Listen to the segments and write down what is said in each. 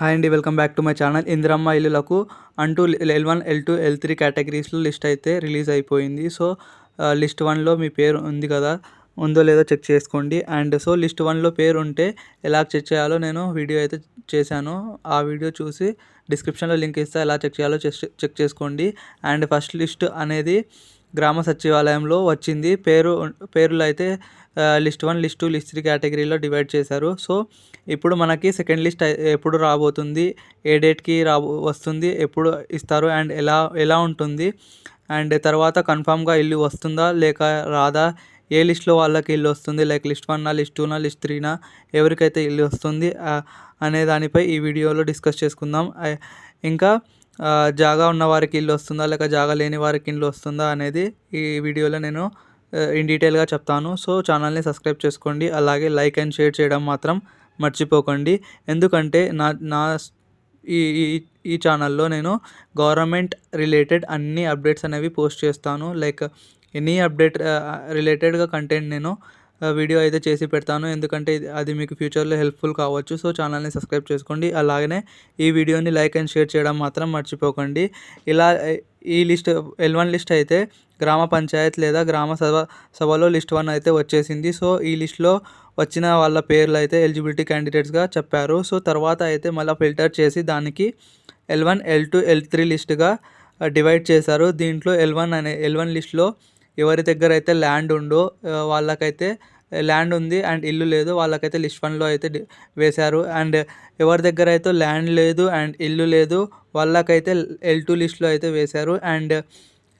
Hi అండి welcome back to my channel. Indiramma ఇల్లులకు అంటూ L one L two L three కేటగిరీస్లో list అయితే release అయిపోయింది. సో లిస్ట్ వన్లో మీ పేరు ఉంది కదా ఉందో లేదో చెక్ చేసుకోండి. అండ్ సో లిస్ట్ వన్లో పేరు ఉంటే ఎలా చెక్ చేయాలో నేను వీడియో అయితే చేశాను. ఆ వీడియో చూసి డిస్క్రిప్షన్లో లింక్ ఇస్తే ఎలా చెక్ చేయాలో చెక్ చేసుకోండి. అండ్ ఫస్ట్ లిస్ట్ అనేది గ్రామ సచివాలయంలో వచ్చింది. పేరు పేర్లు అయితే list one list two list three కేటగిరీలో డివైడ్ చేశారు. సో ఇప్పుడు మనకి సెకండ్ లిస్ట్ ఎప్పుడు రాబోతుంది? ఏ డేట్కి రాబో వస్తుంది? ఎప్పుడు ఇస్తారు? అండ్ ఎలా ఎలా ఉంటుంది? అండ్ తర్వాత కన్ఫామ్గా ఇల్లు వస్తుందా? లేక రాదా? ఏ లిస్ట్లో వాళ్ళకి ఇల్లు వస్తుంది? లైక్ లిస్ట్ వన్నా లిస్ట్ టూనా లిస్ట్ త్రీనా ఎవరికైతే ఇల్లు వస్తుంది అనే దానిపై ఈ వీడియోలో డిస్కస్ చేసుకుందాం. ఇంకా జాగా ఉన్న వారికి ఇల్లు వస్తుందా లేక జాగా లేని వారికి ఇల్లు వస్తుందా అనేది ఈ వీడియోలో నేను ఇన్ డీటెయిల్గా చెప్తాను. సో ఛానల్ని సబ్స్క్రైబ్ చేసుకోండి. అలాగే లైక్ అండ్ షేర్ చేయడం మాత్రం మర్చిపోకండి. ఎందుకంటే నా నా ఈ ఈ ఛానల్లో నేను గవర్నమెంట్ రిలేటెడ్ అన్ని అప్డేట్స్ అనేవి పోస్ట్ చేస్తాను. లైక్ ఎనీ అప్డేట్ రిలేటెడ్గా కంటెంట్ నేను వీడియో అయితే చేసి పెడతాను. ఎందుకంటే అది మీకు ఫ్యూచర్లో హెల్ప్ఫుల్ కావచ్చు. సో ఛానల్ని సబ్స్క్రైబ్ చేసుకోండి. అలాగనే ఈ వీడియోని లైక్ అండ్ షేర్ చేయడం మాత్రం మర్చిపోకండి. ఇలా ఈ లిస్ట్ ఎల్ వన్ లిస్ట్ అయితే గ్రామ పంచాయత్ లేదా గ్రామ సభ సభలో లిస్ట్ వన్ అయితే వచ్చేసింది. సో ఈ లిస్ట్లో వచ్చిన వాళ్ళ పేర్లు అయితే ఎలిజిబిలిటీ క్యాండిడేట్స్గా చెప్పారు. సో తర్వాత అయితే మళ్ళీ ఫిల్టర్ చేసి దానికి L one L two L three లిస్ట్గా divide చేశారు. దీంట్లో ఎల్ వన్ అనే ఎల్ వన్ లిస్ట్లో ఎవరి దగ్గర అయితే ల్యాండ్ ఉందో వాళ్ళకైతే ల్యాండ్ ఉంది అండ్ ఇల్లు లేదు. వాళ్ళకైతే లిస్ట్ వన్లో అయితే వేశారు. అండ్ ఎవరి దగ్గర అయితే ల్యాండ్ లేదు అండ్ ఇల్లు లేదు వాళ్ళకైతే ఎల్ టూ లిస్ట్లో అయితే వేశారు. అండ్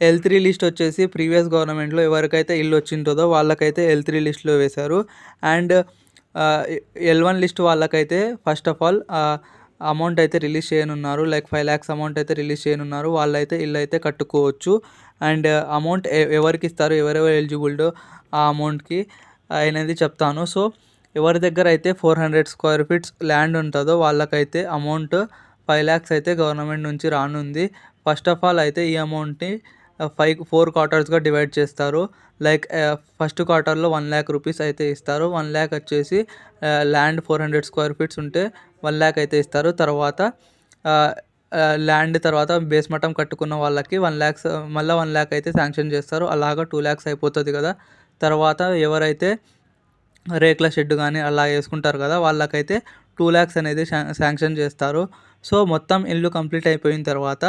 ఎల్ త్రీ లిస్ట్ వచ్చేసి ప్రీవియస్ గవర్నమెంట్లో ఎవరికైతే ఇల్లు వచ్చింటుందో వాళ్ళకైతే ఎల్ త్రీ లిస్ట్లో వేశారు. అండ్ ఎల్ వన్ లిస్ట్ వాళ్ళకైతే ఫస్ట్ ఆఫ్ ఆల్ అమౌంట్ అయితే రిలీజ్ చేయనున్నారు. లైక్ ఫైవ్ ల్యాక్స్ అమౌంట్ అయితే రిలీజ్ చేయనున్నారు. వాళ్ళైతే ఇల్లు అయితే కట్టుకోవచ్చు. అండ్ అమౌంట్ ఎవరికి ఇస్తారు ఎవరెవరు ఎలిజిబుల్డో ఆ అమౌంట్కి అనేది చెప్తాను. సో ఎవరి దగ్గర అయితే four hundred square feets land ఉంటుందో వాళ్ళకైతే అమౌంట్ ఫైవ్ ల్యాక్స్ అయితే గవర్నమెంట్ నుంచి రానుంది. ఫస్ట్ ఆఫ్ ఆల్ అయితే ఈ అమౌంట్ని ఫైవ్ ఫోర్ క్వార్టర్స్గా డివైడ్ చేస్తారు. లైక్ ఫస్ట్ క్వార్టర్లో వన్ ల్యాక్ రూపీస్ అయితే ఇస్తారు. వన్ ల్యాక్ వచ్చేసి land four hundred square feets ఉంటే వన్ ల్యాక్ అయితే ఇస్తారు. తర్వాత ల్యాండ్ తర్వాత బేస్ మఠం కట్టుకున్న వాళ్ళకి వన్ ల్యాక్స్ మళ్ళీ వన్ ల్యాక్ అయితే శాంక్షన్ చేస్తారు. అలాగా టూ ల్యాక్స్ అయిపోతుంది కదా. తర్వాత ఎవరైతే రేకుల షెడ్ కానీ అలా వేసుకుంటారు కదా వాళ్ళకైతే టూ ల్యాక్స్ అనేది శాంక్షన్ చేస్తారు. సో మొత్తం ఇల్లు కంప్లీట్ అయిపోయిన తర్వాత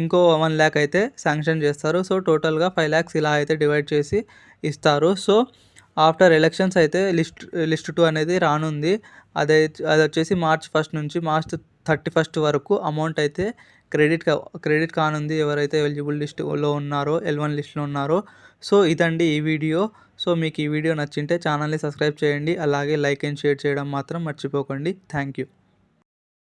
ఇంకో వన్ ల్యాక్ అయితే శాంక్షన్ చేస్తారు. సో టోటల్గా ఫైవ్ ల్యాక్స్ ఇలా అయితే డివైడ్ చేసి ఇస్తారు. సో ఆఫ్టర్ ఎలక్షన్స్ అయితే లిస్ట్ లిస్ట్ టూ అనేది రానుంది. అదే అది వచ్చేసి మార్చ్ ఫస్ట్ నుంచి మార్చ్ థర్టీ ఫస్ట్ వరకు అమౌంట్ అయితే క్రెడిట్ క్రెడిట్ కానుంది ఎవరైతే ఎలిజిబుల్ లిస్టులో ఉన్నారో ఎల్ వన్ లిస్ట్లో ఉన్నారో. సో ఇదండి ఈ వీడియో. సో మీకు ఈ వీడియో నచ్చింటే ఛానల్ని సబ్స్క్రైబ్ చేయండి. అలాగే లైక్ అండ్ షేర్ చేయడం మాత్రం మర్చిపోకండి. Thank you.